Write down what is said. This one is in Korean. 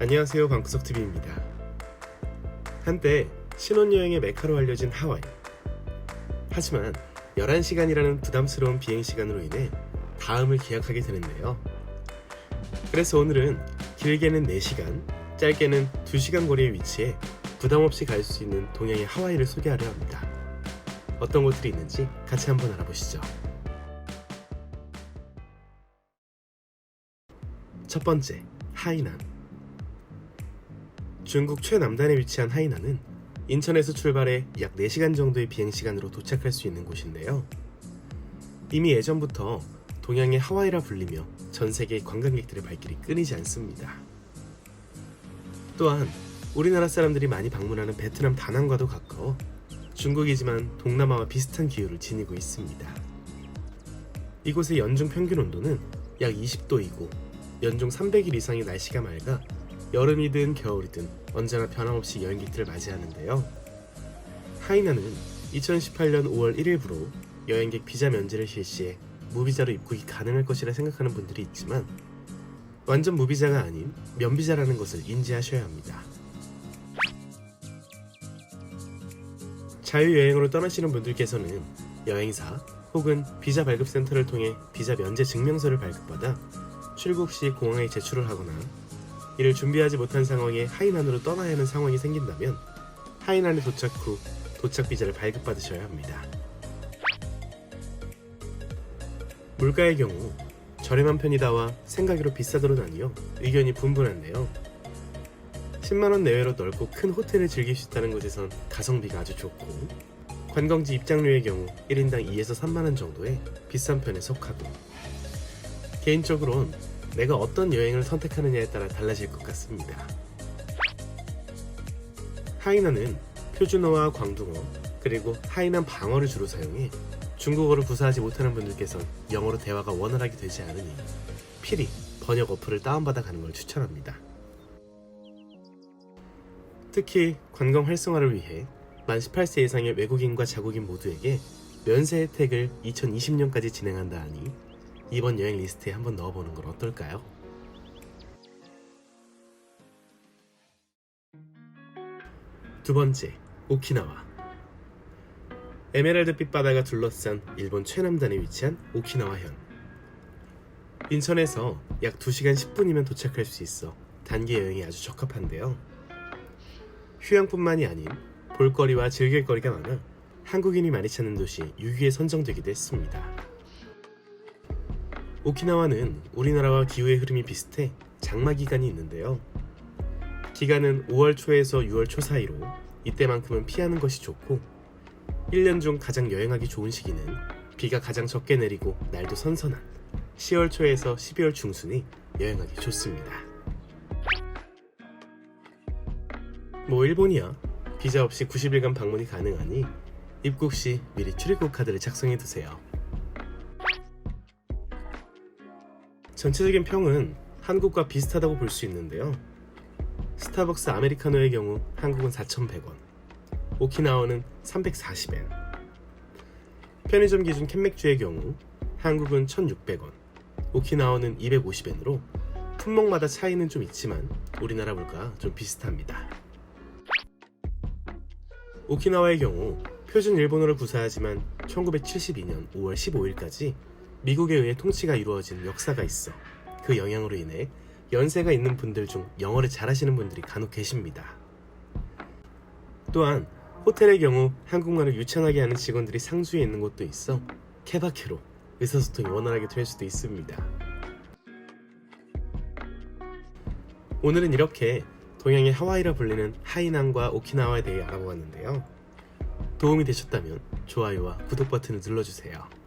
안녕하세요 방구석TV입니다. 한때 신혼여행의 메카로 알려진 하와이. 하지만 11시간이라는 부담스러운 비행시간으로 인해 다음을 기약하게 되는데요. 그래서 오늘은 길게는 4시간, 짧게는 2시간 거리에 위치해 부담없이 갈 수 있는 동양의 하와이를 소개하려 합니다. 어떤 곳들이 있는지 같이 한번 알아보시죠. 첫 번째, 하이난 중국 최남단에 위치한 하이난은 인천에서 출발해 약 4시간 정도의 비행시간으로 도착할 수 있는 곳인데요. 이미 예전부터 동양의 하와이라 불리며 전 세계 관광객들의 발길이 끊이지 않습니다. 또한 우리나라 사람들이 많이 방문하는 베트남 다낭과도 가까워 중국이지만 동남아와 비슷한 기후를 지니고 있습니다. 이곳의 연중 평균 온도는 약 20도이고 연중 300일 이상의 날씨가 맑아 여름이든 겨울이든 언제나 변함없이 여행객들을 맞이하는데요. 하이나는 2018년 5월 1일부로 여행객 비자 면제를 실시해 무비자로 입국이 가능할 것이라 생각하는 분들이 있지만 완전 무비자가 아닌 면비자라는 것을 인지하셔야 합니다. 자유여행으로 떠나시는 분들께서는 여행사 혹은 비자 발급센터를 통해 비자 면제 증명서를 발급받아 출국 시 공항에 제출을 하거나 이를 준비하지 못한 상황에 하이난으로 떠나야 하는 상황이 생긴다면 하이난에 도착 후 도착 비자를 발급받으셔야 합니다. 물가의 경우 저렴한 편이다와 생각으로 비싸도로 나뉘어 의견이 분분한데요. 10만원 내외로 넓고 큰 호텔을 즐길 수 있다는 곳에선 가성비가 아주 좋고 관광지 입장료의 경우 1인당 2에서 3만원 정도의 비싼 편에 속하고 개인적으론 내가 어떤 여행을 선택하느냐에 따라 달라질 것 같습니다. 하이난은 표준어와 광둥어 그리고 하이난 방어를 주로 사용해 중국어를 구사하지 못하는 분들께선 영어로 대화가 원활하게 되지 않으니 필히 번역 어플을 다운받아 가는 걸 추천합니다. 특히 관광 활성화를 위해 만 18세 이상의 외국인과 자국인 모두에게 면세 혜택을 2020년까지 진행한다 하니 이번 여행 리스트에 한번 넣어보는 건 어떨까요? 두 번째, 오키나와. 에메랄드빛 바다가 둘러싼 일본 최남단에 위치한 오키나와현. 인천에서 약 2시간 10분이면 도착할 수 있어 단기 여행에 아주 적합한데요. 휴양뿐만이 아닌 볼거리와 즐길거리가 많아 한국인이 많이 찾는 도시 6위에 선정되기도 했습니다. 오키나와는 우리나라와 기후의 흐름이 비슷해 장마 기간이 있는데요. 기간은 5월 초에서 6월 초 사이로 이때만큼은 피하는 것이 좋고 1년 중 가장 여행하기 좋은 시기는 비가 가장 적게 내리고 날도 선선한 10월 초에서 12월 중순이 여행하기 좋습니다. 뭐 일본이야 비자 없이 90일간 방문이 가능하니 입국 시 미리 출입국 카드를 작성해 두세요. 전체적인 평은 한국과 비슷하다고 볼 수 있는데요. 스타벅스 아메리카노의 경우 한국은 4,100원, 오키나와는 340엔. 편의점 기준 캔맥주의 경우 한국은 1,600원, 오키나와는 250엔으로 품목마다 차이는 좀 있지만 우리나라 물가 좀 비슷합니다. 오키나와의 경우 표준 일본어를 구사하지만 1972년 5월 15일까지 미국에 의해 통치가 이루어진 역사가 있어 그 영향으로 인해 연세가 있는 분들 중 영어를 잘하시는 분들이 간혹 계십니다. 또한 호텔의 경우 한국말을 유창하게 하는 직원들이 상주에 있는 곳도 있어 케바케로 의사소통이 원활하게 될 수도 있습니다. 오늘은 이렇게 동양의 하와이라 불리는 하이난과 오키나와에 대해 알아보았는데요. 도움이 되셨다면 좋아요와 구독 버튼을 눌러주세요.